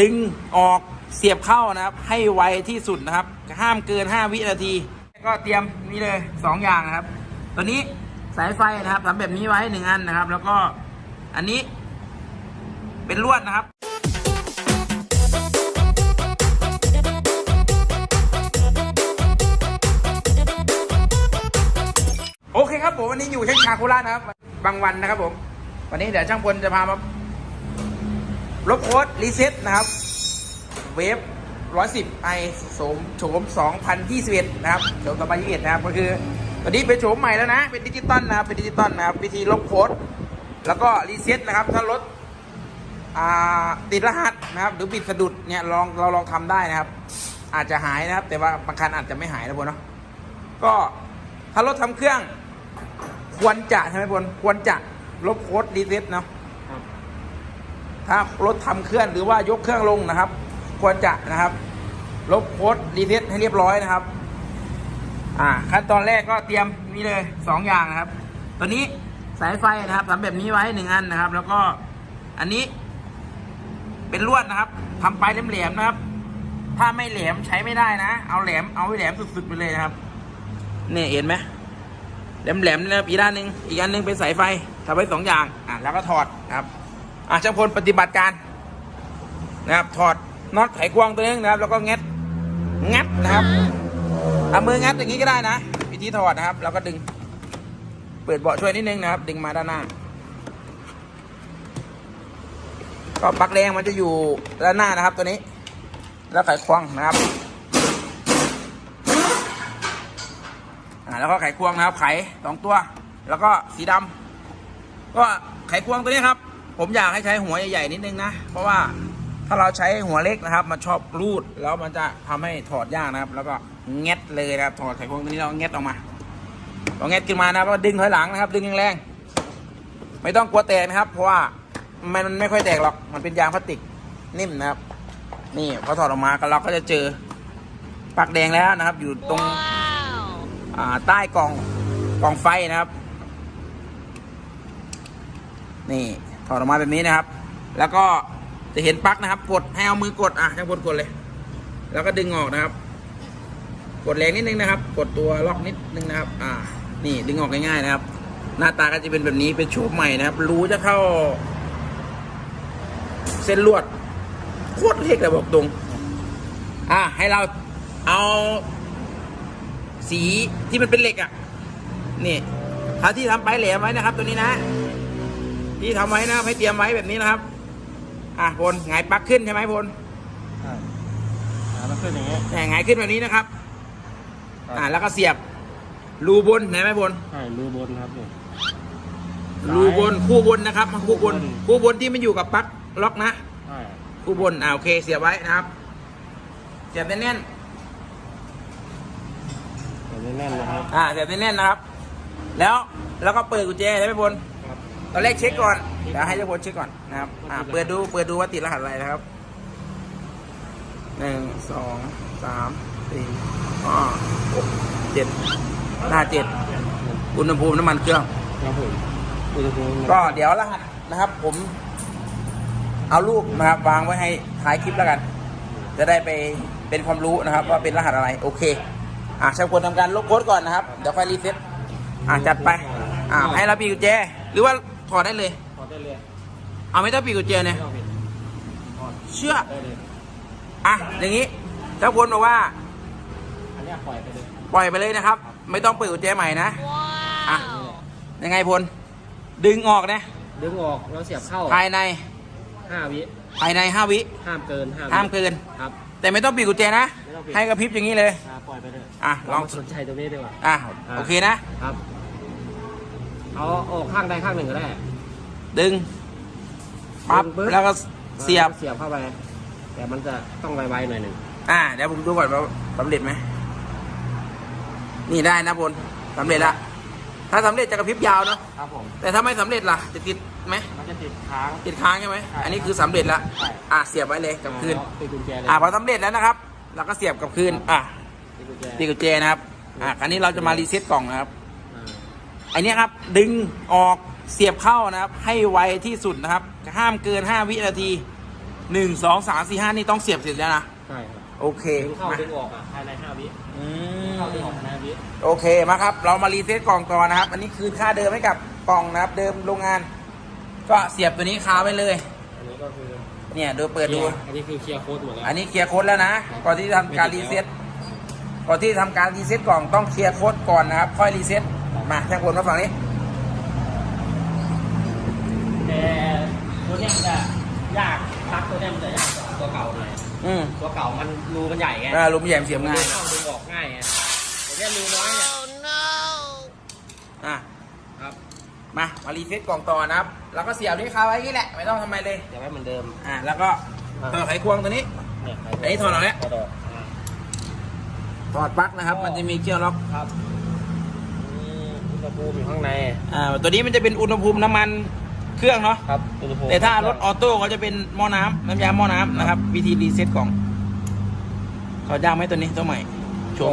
ดึงออกเสียบเข้านะครับ ให้ไวที่สุดนะครับ ห้ามเกิน 5 วินาที ก็เตรียมนี่เลย 2 อย่างนะครับ ตัวนี้สายไฟนะครับทำแบบนี้ไว้หนึ่งอันนะครับ แล้วก็อันนี้เป็นลวดนะครับโอเคครับผมวันนี้อยู่ที่ชาโคราชนะครับ บางวันนะครับผม วันนี้เดี๋ยวช่างพลจะพามา ลบโค้ดรีเซ็ตนะครับ เวฟ110ไอโสมโฉม 2021 นะครับโฉม2021 นะครับ ก็คือตอนนี้เป็นโฉมใหม่แล้วนะ เป็นดิจิตอลนะครับ เป็นดิจิตอลนะครับ วิธีลบโค้ด แล้วก็รีเซ็ตนะครับ ถ้ารถติดรหัสนะครับ หรือบิดสะดุดเนี่ย ลองเราลองทำได้นะครับ อาจจะหายนะครับ แต่ว่าบางคันอาจจะไม่หายนะพลเนาะ ก็ถ้ารถทำเครื่อง ควรจะใช่ไหมพลควรจะลบโค้ดรีเซ็ตเนาะ ถ้ารถทำเครื่องหรือว่ายกเครื่องลงนะครับ ควรจะนะครับ ลบโค้ดรีเซ็ตให้เรียบร้อยนะครับ อ่า ขั้นตอนแรกก็เตรียมนี่เลยสองอย่างนะครับ ตัวนี้สายไฟนะครับทำแบบนี้ไว้หนึ่งอันนะครับ แล้วก็อันนี้ เป็นลวดนะครับทำปลายแหลมๆนะครับ ถ้าไม่แหลมใช้ไม่ได้นะ เอาแหลมเอาให้แหลมสุดๆไปเลยนะครับเนี่ยเห็นไหมแหลมๆนะครับอีกด้านหนึ่งอีกอันหนึ่งเป็นสายไฟทำไว้สองอย่าง อะแล้วก็ถอดนะครับ อาช่างพลปฏิบัติการนะครับ ถอดน็อตไขควงตัวนึงนะครับ แล้วก็งัดงัดนะครับเอามืองัดอย่างนี้ก็ได้นะวิธีถอดนะครับ แล้วก็ดึง เปิดเบาะช่วยนิดนึงนะครับ ดึงมาด้านหน้า ก็ปลั๊กแรงมันจะอยู่ด้านหน้านะครับ ตัวนี้ แล้วไขควงนะครับแล้วก็ไขควงนะครับ ไขสองตัว แล้วก็สีดำก็ไขควงตัวนี้ครับ ผมอยากให้ใช้หัวใหญ่ๆนิดนึงนะ เพราะว่าถ้าเราใช้หัวเล็กนะครับ มันชอบรูดแล้วมันจะทำให้ถอดยากนะครับ แล้วก็แงะเลยนะครับถอดไขควงตัวนี้แล้วแงะออกมาพอแงะขึ้นมานะครับแล้วดึงถอยหลังนะครับ ดึงแรงๆไม่ต้องกลัวแตกนะครับ เพราะว่ามันไม่ค่อยแตกหรอกมันเป็นยางพลาสติกนิ่มนะครับ นี่พอถอดออกมาก็เราก็จะเจอปักแดงแล้วนะครับ อยู่ตรงใต้กล่องกล่องไฟนะครับ นี่ อดออกมาแบบนี้นะครับ แล้วก็จะเห็นปลั๊กนะครับ กดให้เอามือกดอะช่างพลกดเลย แล้วก็ดึงออกนะครับ กดแรงนิดนึงนะครับ กดตัวล็อกนิดนึงนะครับ อ่า นี่ดึงออกง่ายๆนะครับ หน้าตาก็จะเป็นแบบนี้เป็นโฉมใหม่นะครับ รูจะเข้า เส้นลวดโคตรเล็กเลยบอกตรง อ่าให้เราเอาสีที่มันเป็นเหล็กอะ่ะ นี่ถ้าที่ทำไปแหลมไว้นะครับ ตัวนี้นะ ที่ทำไว้นะครับให้เตรียมไว้แบบนี้นะครับ อะพลหงายปลั๊กขึ้นใช่ไหมพลใช่อ่ามันขึ้นอย่างเงี้ยแต่หงายขึ้นแบบนี้นะครับ อ่าแล้วก็เสียบ รูบนเห็นไหมพลใช่รูบนครับนี่รูบนคู่บนนะครับคู่บนคู่บนที่มันอยู่กับปลั๊กล็อกนะใช่คู่บนอ่าโอเค เสียบไว้นะครับ เสียบแน่นแต่แน่นๆนะครับๆอ่าเสียบแน่นๆนะครับ แล้วแล้วก็เปิดกุญแจใช่ไหมพลครับ ตอนแรกเช็คก่อนเดี๋ยวให้เจ้าพลเช็คก่อนนะครับอ่าเปิดดูเปิดดูว่าติดรหัสอะไรนะครับหนึ่งสองสามสี่ห้าหกเจ็ดหน้าเจ็ดอุณหภูมิน้ำมันเครื่องครับผมอุณหภูมิก็เดี๋ยวรหัสนะครับ ผมเอารูปนะครับวางไว้ให้ท้ายคลิปแล้วกัน จะได้ไปเป็นความรู้นะครับ ว่าเป็นรหัสอะไร โอเค อ่าช่างควรทำการลบโค้ดก่อนนะครับ เดี๋ยวค่อยรีเซ็ตอ่าจัดไป อ่าให้เราปีกุญแจหรือว่า ถอดได้เลย ถอดได้เลยเอาไม่ต้องปีกุญแจเนี่ยไม่ต้องผิดถอดเชื่อได้เลย อะอย่างนี้เจ้าพลบอกว่าอันเนี้ยปล่อยไปเลยปล่อยไปเลยนะครับ ไม่ต้องเปิดกุญแจใหม่นะอะยังไงพลดึงออกนะดึงออกแล้วเสียบเข้าภายในห้าวิภายในห้าวิห้ามเกินห้าวิห้ามเกิน ครับ แต่ไม่ต้องปิดกุญแจนะไม่ต้องปิด ให้กระพริบอย่างนี้เลย อ่าปล่อยไปเลยอะลอง เรามาสนใจตรงนี้ดีกว่าอะอ่าโอเคนะ ครับ เอาออกข้างใดข้างหนึ่งก็ได้ดึงปั๊บดึงแล้วก็เสียบเสียบเข้าไป แต่มันจะต้องไวๆหน่อยหนึ่งอะเดี๋ยวผมดูก่อนว่าสำเร็จไหมนี่ได้นะพลสำเร็จละถ้าสำเร็จจะกระพริบยาวเนาะครับผมแต่ถ้าไม่สำเร็จล่ะ จะติดไหมมันจะติดค้างติดค้างใช่ไหมใช่อันนี้คือสำเร็จละใช่อะเสียบไว้เลยกับคืนแล้วติดกุญแจเลยอะพอสำเร็จแล้วนะครับเราก็เสียบกับคืนอะติดกุญแจตีกุญแจนะครับอะคราวนี้เราจะมารีเซ็ตกล่องนะครับอ่า ไอันนี้ครับ ดึงออกเสียบเข้านะครับ ให้ไวที่สุดนะครับ ห้ามเกิน 5 วินาทีหนึ่งสองสามสี่ห้านี่ต้องเสียบเสร็จแล้วนะ ใช่ครับโอเคดึงเข้ามาดึงออกอะภายในห้าวิอืดึงเข้าดึงออกมภายในห้าวิโอเคมาครับ เรามารีเซ็ตกล่องต่อนะครับ อันนี้คือค่าเดิมให้กับกล่องนะครับ เดิมโรงงาน ก็เสียบตัวนี้คาไว้เลย อันนี้ก็คือเนี่ยดูเปิดดู อันนี้คือเคลียร์โค้ดหมดแล้วอันนี้เคลียร์โค้ดแล้วนะ ก่อนที่จะทำการรีเซ็ตก่อนที่จะทำการรีเซ็ตกล่องต้องเคลียร์โค้ดก่อนนะครับ ค่อยรีเซ็ต มาช่างพลมาฝั่งนี้แต่ตัวเนี้ยมันจะยากปลั๊กตัวเนี้ยมันจะยากกว่าตัวเก่าหน่อยอืมตัวเก่ามันรูมันใหญ่ไงอ่าลุมแยมเสียบมันง่าดึยงเข้าดึงออกง่ายไงแต่เนี้ยรูน้อยเนี่ยอะครับมามารีเซ็ตกล่องต่อนะครับ แล้วก็เสียบนี้คาไว้อย่างนี้แหละไม่ต้องทำไมเลยอย่าไว้เหมือนเดิมอ่าแล้วก็เปิดไขควงตัวนี้เนี่ยอันนี้ถอดออกแล้วถอดออกอ่าถอดปลั๊กนะครับ มันจะมีเกียร์ล็อกครับมีอุ ณหภูมิอยู่ข้างใน อ่าตัวนี้มันจะเป็นอุณหภูมิน้ำมันเครื่องเนาะ ครับอุณหภูมิแต่ถ้ารถออโต้เขาจะเป็นหม้อน้ำน้ำยาหม้อน้ำนะครับ วิธีรีเซ็ตกล่อง เขายากไหมตัวนี้ตัวใหม่โชม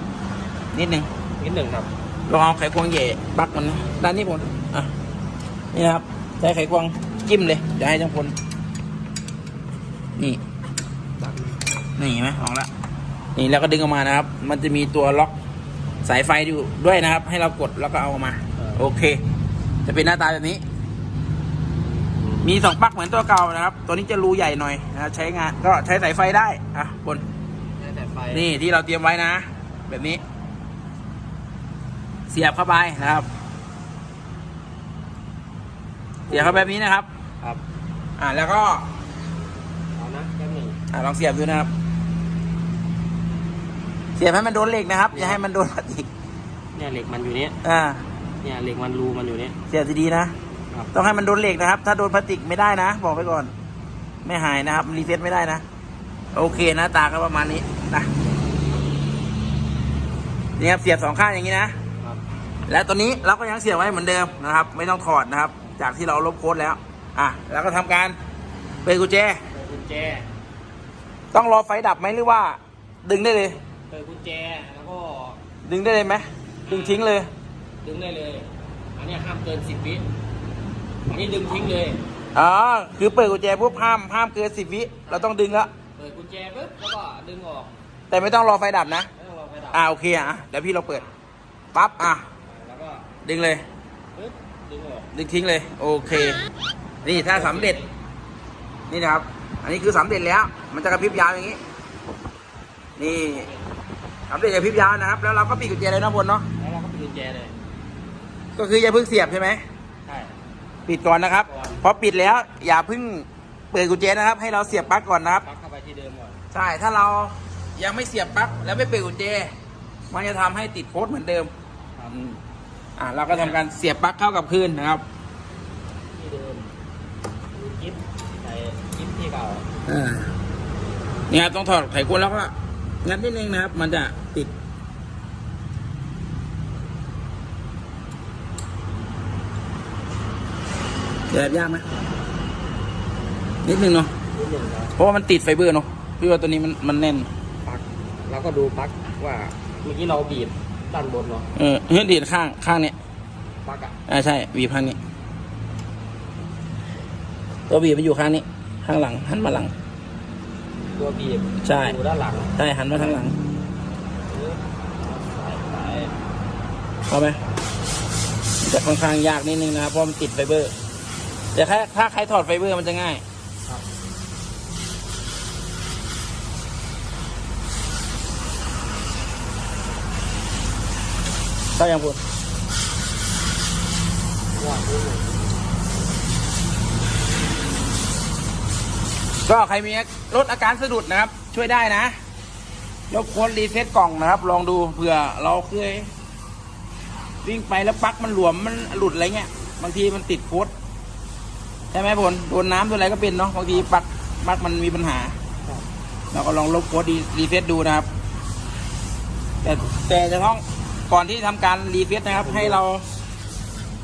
2021 นิดนึง นิดหนึ่งครับ ลองเอาไขควงเหย่ปลั๊กมันนะด้านนี้ผมอะ นี่นะครับ ใช้ไขควงจิ้มเลยเดี๋ยวให้จังพลนี่ นี่เห็นไหมออกละนี่แล้วก็ดึงออกมานะครับ มันจะมีตัวล็อก สายไฟอยู่ด้วยนะครับ ให้เรากดแล้วก็เอาออกมา โอเค จะเป็นหน้าตาแบบนี้ มีสองปลั๊กเหมือนตัวเก่านะครับ ตัวนี้จะรูใหญ่หน่อยนะใช้งานก็ใช้สายไฟได้อะบนได้แต่ไฟนี่ที่เราเตรียมไว้นะ แบบนี้ เสียบเข้าไปนะครับเสียบเข้าแบบนี้นะครับ ครับ อ่าแล้วก็เอานะแป๊บหนึ่งอ่าลองเสียบดูนะครับเสียบให้มันโดนเหล็กนะครับ อย่าให้มันโดนพลาสติกเนี่ยเหล็กมันอยู่เนี้ยอ่า เนี่ยเหล็กมันรูมันอยู่เนี้ย เสียบดีๆนะ ครับ ต้องให้มันโดนเหล็กนะครับ ถ้าโดนพลาสติกไม่ได้นะ บอกไปก่อน ไม่หายนะครับ รีเซ็ตไม่ได้นะ โอเคหน้าตาก็ประมาณนี้นะนี่ครับ เสียบสองข้างอย่างนี้นะ ครับ และตัวนี้เราก็ยังเสียบไว้เหมือนเดิมนะครับ ไม่ต้องถอดนะครับ จากที่เราลบโค้ดแล้ว อะแล้วก็ทำการเปิดกุญแจเปิดกุญแจ ต้องรอไฟดับไหมหรือว่า ดึงได้เลย เปิดกุญแจแล้วก็ดึงได้เลยไหมดึงทิ้งเลย ดึงได้เลย อันเนี้ยห้ามเกินสิบวิอันนี้ดึงทิ้งเลยอ๋อคือเปิดกุญแจปุ๊บห้ามห้ามเกินสิบวิเราต้องดึงแล้วเปิดกุญแจปุ๊บแล้วก็ดึงออก แต่ไม่ต้องรอไฟดับนะไม่ต้องรอไฟดับอ่าโอเคอะเดี๋ยวพี่เราเปิดปั๊บอะแล้วก็ดึงเลยปึ๊บดึงออกดึงทิ้งเลย โอเค นี่ถ้าสำเร็จ นี่นะครับ อันนี้คือสำเร็จแล้ว มันจะกระพริบยาวอย่างนี้ นี่ สำเร็จกระพริบยาวนะครับ แล้วเราก็ปิดกุญแจเลยนะพลเนาะแล้วเราก็ปิดกุญแจเลย ก็คืออย่าเพิ่งเสียบใช่ไหมใช่ปิดก่อนนะครับก่อนพอปิดแล้วอย่าเพิ่งเปิดกุญแจนะครับ ให้เราเสียบปลั๊กก่อนนะครับปลั๊กเข้าไปที่เดิมก่อนใช่ถ้าเรายังไม่เสียบปลั๊กแล้วไม่เปิดกุญแจ มันจะทำให้ติดโค้ดเหมือนเดิมครับอืมอ่าเราก็ทำการเสียบปลั๊กเข้ากับคืนนะครับที่เดิมดูกิ๊บใส่กิ๊บที่เก่าอ่าเนี่ยต้องถอดไขควงแล้วก็ งัดนิดนึงนะครับ มันจะติด เดี๋ยวยากไหมนิดนึงเนาะนิดหนึ่งครับเพราะว่ามันติดไฟเบอร์เนาะพี่ว่าตัวนี้มันมันแน่น ปลั๊กแล้วก็ดูปลั๊กว่าเมื่อกี้เราบีบด้านบนเนาะเออเฮ้ยดีดข้างข้างเนี้ยปลั๊กอะอ่าใช่บีบข้างนี้ ตัวบีบมันอยู่ข้างนี้ ข้างหลังหันมาหลัง ตัวบีบใช่ อยู่ด้านหลังใช่หันมาทางหลังปึ๊บใส่ไปเอาไหมจะค่อนข้างยากนิดนึงนะครับเพราะมันติดไฟเบอร์ แต่ถ้าถ้าใครถอดไฟเบอร์มันจะง่ายครับเข้ายังพูดว่านิดหนึ่ง ก็ใครมีลดอาการสะดุดนะครับ ช่วยได้นะยกโค้ดรีเซ็ตกล่องนะครับ ลองดูเผื่อเราเคยวิ่งไปแล้วปลั๊กมันหลวมมันหลุดอะไรเงี้ยบางทีมันติดโค้ดใช่ไหมผลโดนน้ำโดนอะไรก็เป็นเนาะบางทีปลั๊กปลั๊กมันมีปัญหา เราก็ลองลบโค้ดรีเซ็ตดูนะครับ แต่แต่จะต้องก่อนที่ทำการรีเซ็ตนะครับ ให้เรา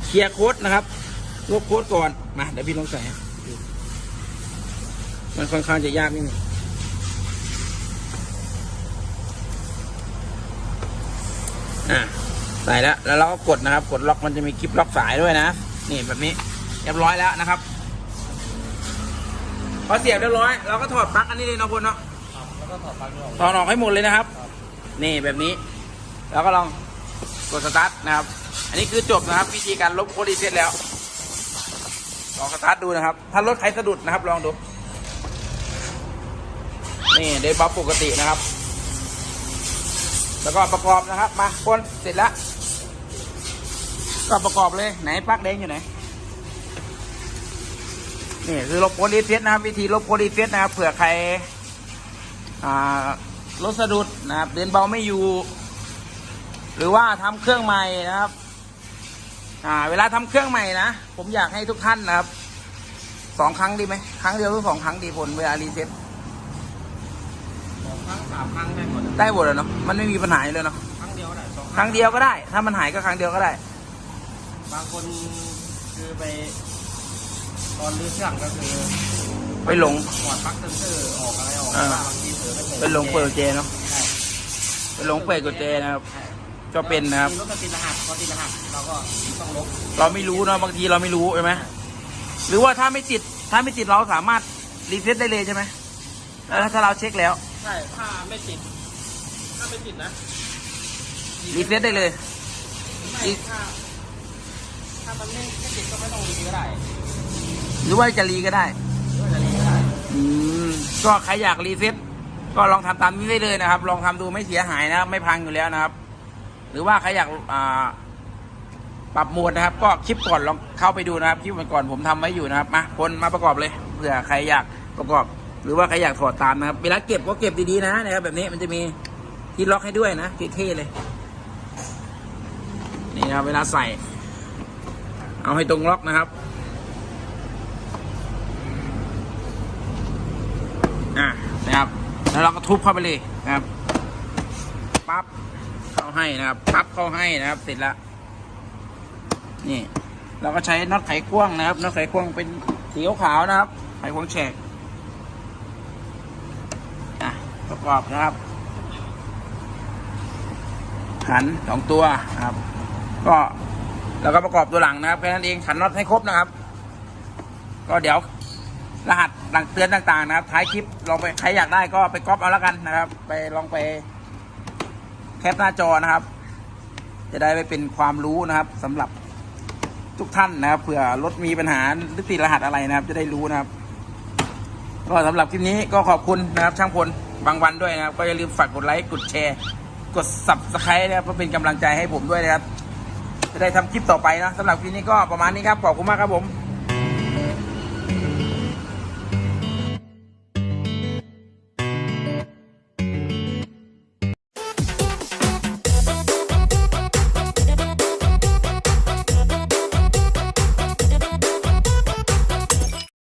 เคลียร์โค้ดนะครับลบโค้ดก่อนมาเดี๋ยวพี่ลองใส่ มันค่อนข้างจะยากนิดนึงอะใส่แล้ว แล้วเราก็กดนะครับ กดล็อกมันจะมีคลิปล็อกสายด้วยนะ นี่แบบนี้เรียบร้อยแล้วนะครับ พอเสียบเรียบร้อย เราก็ถอดปลั๊กอันนี้เลยเนาะพลเนาะครับแล้วก็ถอดปลั๊กนี่ออกถอดออกให้หมดเลยนะครับ นี่แบบนี้ แล้วก็ลองกดสตาร์ทนะครับ อันนี้คือจบนะครับ วิธีการลบโค้ดรีเซ็ตแล้ว ลองสตาร์ทดูนะครับ ถ้ารถใครสะดุดนะครับ ลองดู นี่เดนบัฟปกตินะครับ แล้วก็ประกอบนะครับ มาคนเสร็จแล้ว ก็ประกอบเลยไหนปลั๊กแดงอยู่ไหนนี่คือลบโค้ดรีเซ็ตนะครับ วิธีลบโค้ดรีเซ็ตนะครับเผื่อใครอ่ารถสะดุดนะครับเดินเบาไม่อยู่ หรือว่าทำเครื่องใหม่นะครับอ่าเวลาทำเครื่องใหม่นะผมอยากให้ทุกท่านนะครับสองครั้งดีไหมครั้งเดียวหรือสองครั้งดีผลเวลารีเซ็ต ครั้งสามครั้งได้หมดได้หมดเลยเนาะมันไม่มีปัญหาเลยเนาะครั้งเดียวได้สองครั้งเดียวก็ได้ ถ้ามันหายก็ครั้งเดียวก็ได้ บางคนคือไปตอนรื้อเครื่องก็คือไปหลงถอดปลั๊กเซนเซอร์ออกอะไรออกอ่าบางทีเผลอไปไปหลงเปิดกุญแจเนาะใช่ไปหลงเปิดกุญแจนะครับใช่ก็เป็นนะครับมีรถมันติดรหัสพอติดรหัสเราก็ต้องลบเราไม่รู้เนาะบางทีเราไม่รู้ใช่ไหมหรือว่าถ้าไม่ติดถ้าไม่ติดเราสามารถรีเซ็ตได้เลยใช่ไหมแล้วถ้าเราเช็คแล้ว ใช่ถ้าไม่ติด ถ้าไม่ติดนะรีเซ็ตได้เลย ไม่อีก ถ้าถ้ามันไม่ไม่ติดก็ไม่ต้องรีก็ได้หรือว่าจะรีก็ได้ หรือว่าจะรีก็ได้อืมก็ใครอยากรีเซ็ตก็ลองทำตามนี้ได้เลยนะครับ ลองทำดูไม่เสียหายนะครับไม่พังอยู่แล้วนะครับ หรือว่าใครอยากอ่าปรับโหมดนะครับ ก็คลิปก่อนลองเข้าไปดูนะครับคลิปก่อนผมทำไว้อยู่นะครับมาคนมาประกอบเลยเผื่อใครอยากประกอบ หรือว่าใครอยากถอดตามนะครับ เวลาเก็บก็เก็บดีๆนะนะครับแบบนี้มันจะมีที่ล็อกให้ด้วยนะเท่ๆเลย นี่นะครับเวลาใส่ เอาให้ตรงล็อกนะครับ อะนะครับ แล้วเราก็ทุบเข้าไปเลยนะครับปั๊บเข้าให้นะครับปั๊บเข้าให้นะครับเสร็จแล้วนี่เราก็ใช้น็อตไขควงนะครับน็อตไขควงเป็นสีขาวนะครับ ไขควงแฉก อะ ป รอบนะครับขันสองตัวครับ ก็แล้วก็ประกอบตัวหลังนะครับแค่นั้นเองขันน็อตให้ครบนะครับ ก็เดี๋ยวรหัสหลังเตือนต่าง ๆ นะครับ ท้ายคลิปลองไปใครอยากได้ก็ไปก๊อปเอาแล้วกันนะครับ ไปลองไปแคปหน้าจอนะครับ จะได้ไปเป็นความรู้นะครับสำหรับทุกท่านนะครับเผื่อรถมีปัญหาหรือติดรหัสอะไรนะครับ จะได้รู้นะครับก็สำหรับคลิปนี้ก็ขอบคุณนะครับช่างพล บางวันด้วยนะครับ ก็อย่าลืมฝากกดไลค์กดแชร์ กด subscribe นะครับเพื่อเป็นกำลังใจให้ผมด้วยนะครับ จะได้ทำคลิปต่อไปนะสำหรับคลิปนี้ก็ประมาณนี้ครับขอบคุณมากครับผม